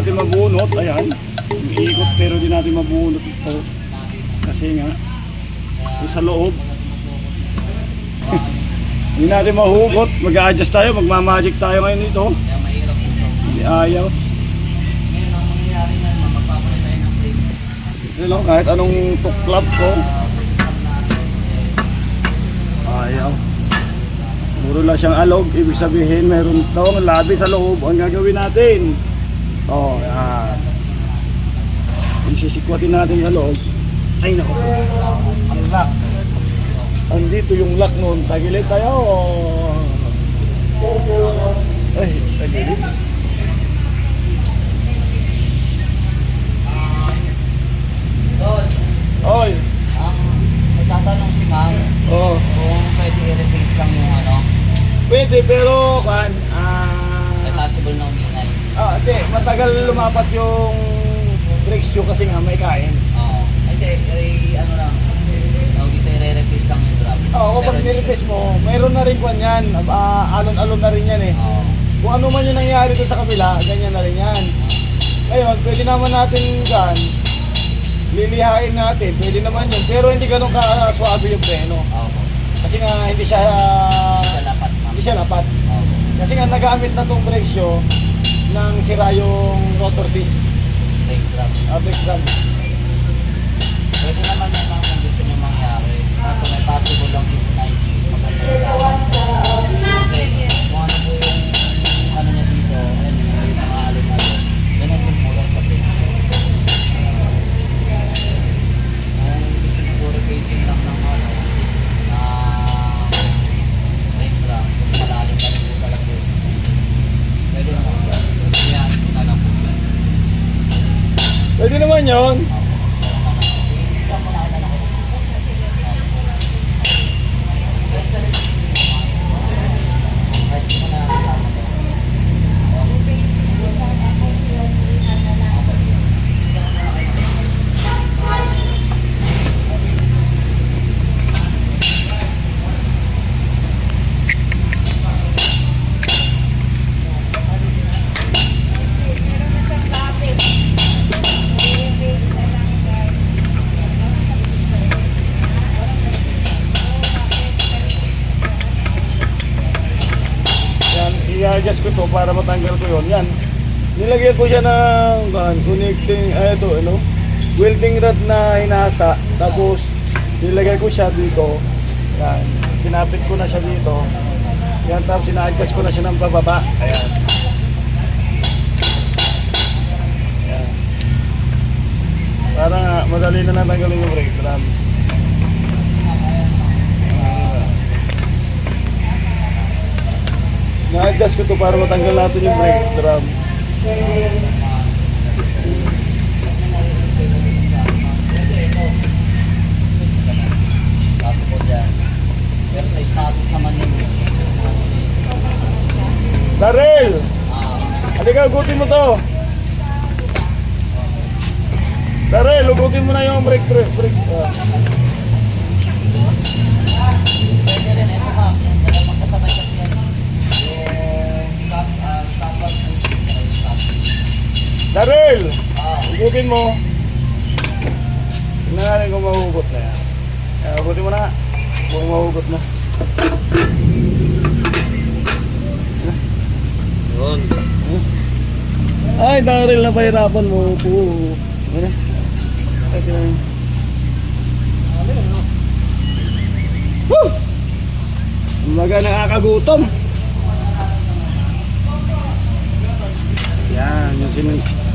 natin mabunot. Ayan. Umiikot pero di natin mabunot ito. Kasi nga, sa loob. Hindi natin mahugot. Mag-a-adjust tayo. Magmamagic tayo ngayon ito. Hindi ayaw. Ito lang, kahit anong tuklap ko. Ayaw. Puro lang siyang alog. Ibig sabihin, meron daw labi sa loob. Ang gagawin natin. Oh, yan. Yung sisikwatin natin sa loob. Ay, naku. Ang lock. Andito yung lock noon. Tagilid tayo. Ay, tagilid. Oy. ang nagtatanong si ma'am Oh. kung pwede i-replace lang yung ano, Pwede, pero kan, ah... may possible na umingay. Ah, hindi. Matagal lumapat yung brake shoe kasi nga may kain. Oo. Ay, di, ay, ano lang, tawag dito, i-replace lang yung drop. Oo, kapag Pero- nirepes mo, mayroon na rin kwan yan. Ah, alon-alon na rin yan eh. Oo. Kung ano man yung nangyari doon sa kabila, ganyan na rin yan. Ngayon, pwede naman natin gan, lilihain natin, pwede naman yun. Pero hindi ganun ka-swabe yung preno. Oo. Kasi nga hindi siya, ah, Sa lapat, ma'am. hindi siya lapat. Oo. Kasi nga nagamit na tong brake shoe nang sira yung rotor disc. Brake drop. Ah, brake drum. Pwede naman yung mga kung gusto nyo mangyari. Kaso may possible lang yung 90. Maganda yung tawag. Kasi kung ano po yung ano niya dito, ayun yung yung mga alon-alon. Ganun yung mula sa pin. Kung gusto nyo po replacing lang ng ano, na brake drum, kung malalim pa rin po talaga yun. Pwede naman po. Kaya na lang po. Pwede naman yun. I-adjust ko to para matanggal ko yon. Yan. Nilagyan ko siya ng kan, connecting, ay ito, ano, welding rod na hinasa. Tapos, nilagay ko siya dito. Yan. Kinapit ko na siya dito. Yan, tapos ina-adjust ko na siya ng pababa. Ayan. Ayan. Para madali na natanggalin yung brake drum. Na-adjust ko to para matanggal natin yung brake drum. Darrell! Halika, ugutin mo to. Darrell, ugutin mo na yung brake, brake, brake. ah. pwede rin ito ma'am. Yan, dahil magkasabay kasi Darrell, Ah, mo. Tingnan natin kung mahugot na yan. Ugutin mo na. Kung mahugot na. yun. Ay, Darrell, napahirapan mo po. Ano? Ay, kailangan. Woo! Umaga nakakagutom. Yan, yung sin